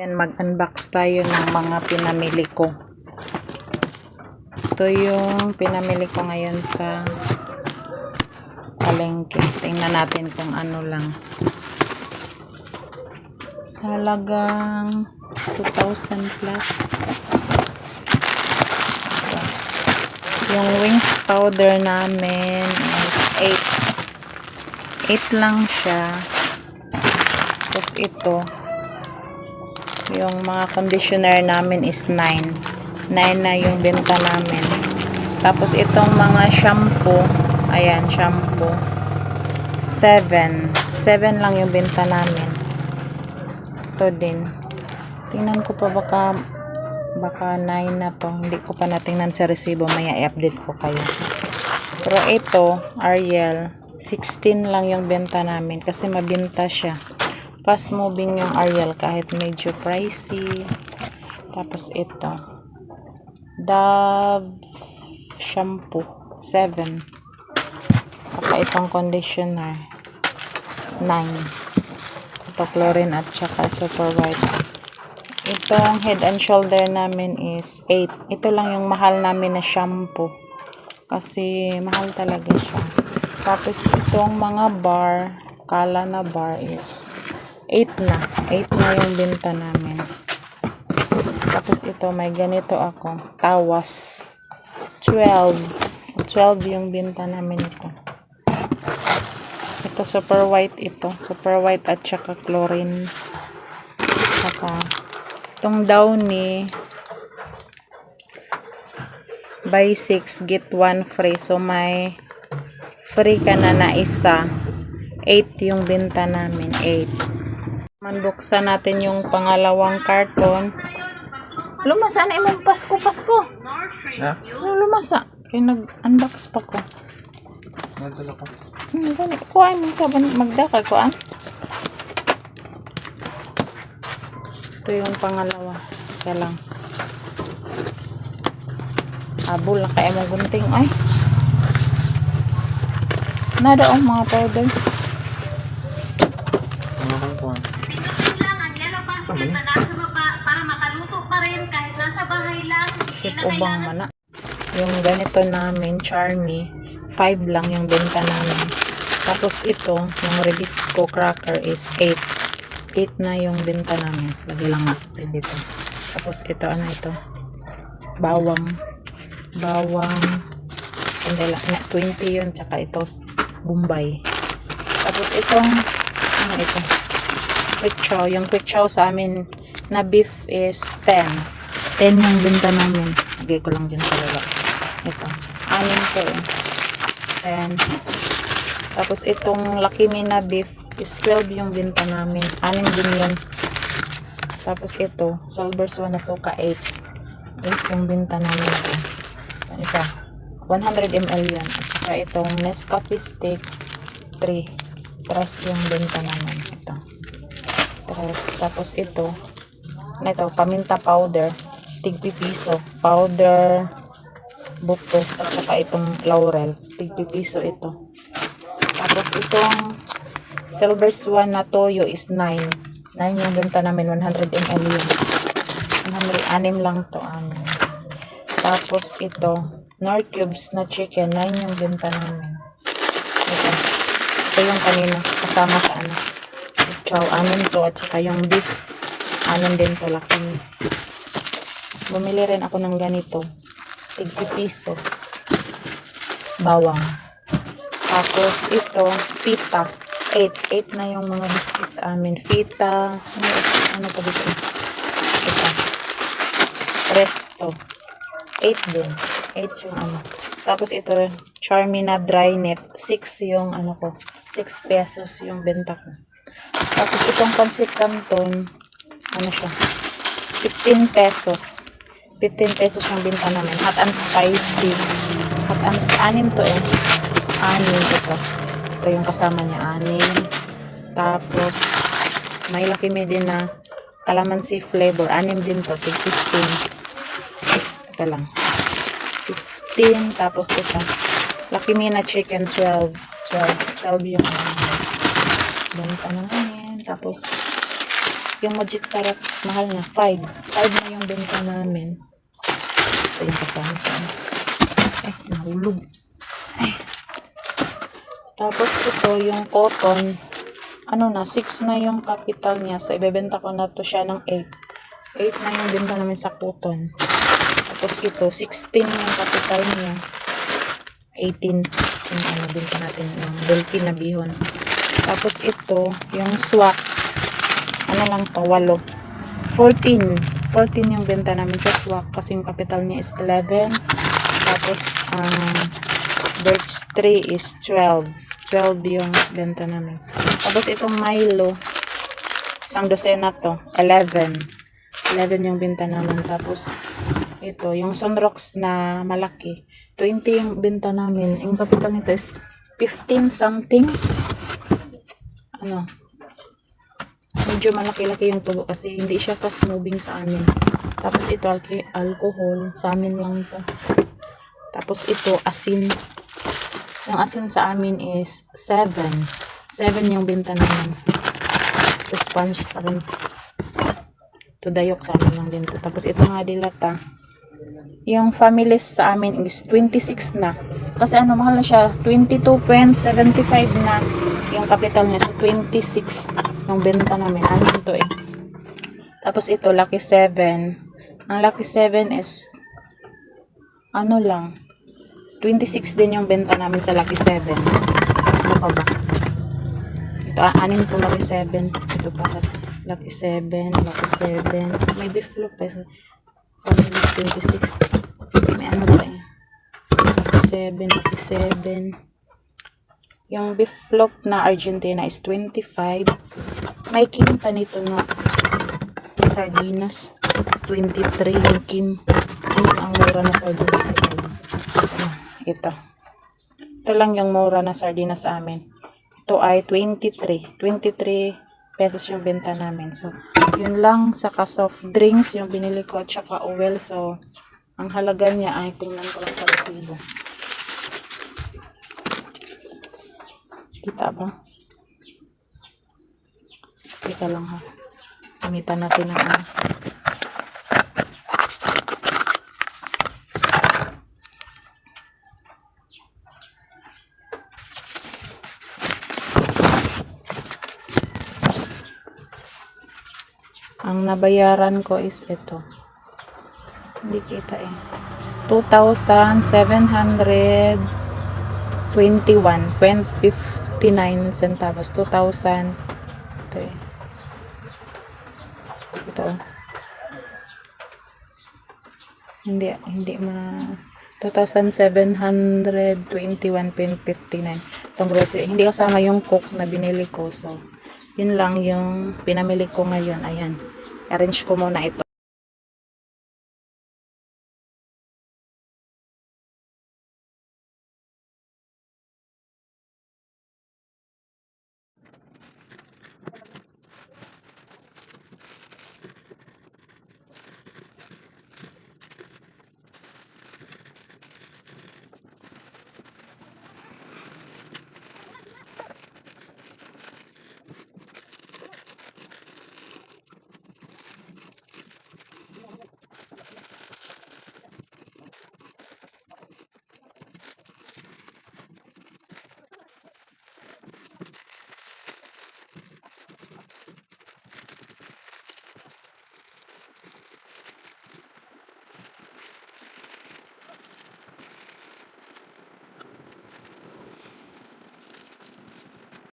Yan, mag-unbox tayo ng mga pinamili ko. Ito yung pinamili ko ngayon sa palengke. Tingnan natin kung ano lang. Sa halagang 2,000 plus. Yung wings powder namin is 8. 8 lang siya. Tapos ito, yung mga conditioner namin is 9. 9 na yung benta namin. Tapos itong mga shampoo, ayan, shampoo, 7. 7 lang yung benta namin. Ito din. Tingnan ko pa baka baka 9 na to. Hindi ko pa natingnan sa resibo. Maya i-update ko kayo. Pero ito, Ariel, 16 lang yung benta namin kasi mabinta siya. Fast moving yung Ariel kahit medyo pricey. Tapos ito. Dove shampoo. 7. Saka itong conditioner. 9. Ito chlorine at saka super white. Itong head and shoulder namin is 8. Ito lang yung mahal namin na shampoo. Kasi mahal talaga siya. Tapos itong mga bar, kala na bar is 8 na. 8 na yung binta namin. Tapos ito, may ganito ako. Tawas. 12. 12 yung binta namin ito. Ito, super white ito. Super white at saka chlorine. Saka, itong downy, buy 6, get 1 free. So, may free ka na na isa. 8 yung binta namin. 8. Manbuksan natin yung pangalawang karton. Lumasa na imong Pasko, Pasko. Ha? Ano lumasa? Kaya nag-unbox pa ko. Nadala ko. Hmm, gani. Kuhaan mo ka ba magdakal ko, ah? Ito yung pangalawa. Kaya lang. Abol na kaya mong gunting. Ay. Nada oh, mga powder. Ano kang kuhan? Kailangan yan ang basket na nasa baba para makaluto pa rin kahit nasa bahay lang. Shit, ubang mana. Yung ganito namin, Charmy, 5 lang yung benta namin. Tapos ito, yung Rebisco cracker is 8. 8 na yung benta namin. Lagi lang natin dito. Tapos ito, ano ito? Bawang. Bawang. Hindi lang, na 20 yun. Tsaka ito, Bombay. Tapos itong, ano ito? Quick chow. Yung quick chow sa amin na beef is 10. 10 yung benta namin. Lagay ko lang dyan sa baba. Ito. Anim ko eh. 10. Tapos itong Lucky Me na beef is 12 yung benta namin. Anim din yun. Tapos ito, Silver Swan na suka 8. 8 yung benta namin ito. Yan isa. 100 ml yan. At saka itong Nescafe stick 3. Tres yung benta namin. Ito. Tres. Tapos ito, ito, paminta powder, tigpi piso, powder, buto, at saka itong laurel, tigpi piso ito. Tapos itong silver swan na toyo is 9. 9 yung benta namin, 100 ml yun. 100, anim lang to, anim. Tapos ito, Nor cubes na chicken, 9 yung benta namin. Ito. Ito yung kanina, kasama sa ano. Chow, anim to, at saka yung beef, anim din to, laki. Bumili rin ako ng ganito. Tigpi piso. Bawang. Tapos ito, pita. 8. 8 na yung mga biscuits sa amin. Pita. Ano, ano pa dito? Ito. Resto. 8 din. 8 yung ano. Tapos ito rin. Charmy na dry net. 6 yung ano ko. 6 pesos yung benta ko. Tapos itong pancit canton. Ano siya? 15 pesos. 15 pesos yung binta namin. Hot and spicy. Hot and anim to eh. Anim ito. Ito yung kasama niya. Anim. Tapos, may laki me din na calamansi flavor. Anim din to. Tig 15. Ito lang. 15. Tapos ito. Laki me na chicken 12. 12. 12 yung na namin. Tapos, Yung magic sarap, mahal na. 5. 5 na yung benta namin. Ito yung kasama. Eh, nahulog. Ay. Tapos ito, yung cotton, ano na, 6 na yung capital niya. So, ibebenta ko na to siya ng 8. 8 na yung benta namin sa cotton. Tapos ito, 16 yung capital niya. 18 yung ano, benta natin yung bulky na bihon. Tapos ito, yung swak, ano lang to, 8. 14. 14 yung benta namin sa swak kasi yung capital niya is 11. Tapos, um, birch tree is 12. 12 yung benta namin. Tapos itong Milo, isang dosena to, 11. 11 yung benta namin. Tapos, ito, yung Sunrocks na malaki, 20 yung benta namin. Yung capital nito is 15 something. Ano, medyo malaki-laki yung tubo kasi hindi siya fast moving sa amin. Tapos ito, alcohol, sa amin lang to. Tapos ito, asin. Yung asin sa amin is 7. 7 yung benta namin. Ito, sponge sa akin. Ito, dayok sa amin lang din to. Tapos ito nga dilata. Yung families sa amin is 26 na. Kasi ano, mahal na siya. 22.75 na yung capital niya. So, 26 yung benta namin. Ano ito eh. Tapos ito, Lucky 7. Ang Lucky 7 is ano lang, 26 din yung benta namin sa Lucky 7. Ano pa ba? Ito, ah, anin po Lucky 7. Ito pa, Lucky 7, Lucky 7. May beef loop eh. Family is 26. May ano pa eh. Lucky 7, Lucky 7. Yung beef loaf na Argentina is 25. May kinta nito na sardinas. 23 yung kim. Ang mura na sardinas. So, ito. Ito lang yung mura na sardinas sa amin. Ito ay 23. 23 pesos yung benta namin. So, yun lang. Saka soft drinks yung binili ko at saka oil. So, ang halaga niya ay tingnan ko lang sa resibo. Kita ba? Teka lang ha. Gamitan natin ang ano. Ang nabayaran ko is ito. Hindi kita eh. 2,721 59 centavos. 2,000 ito eh. Oh. Hindi, hindi ma 2,721.59 itong grocery. Hindi kasama yung coke na binili ko. So, yun lang yung pinamili ko ngayon. Ayan. Arrange ko muna ito.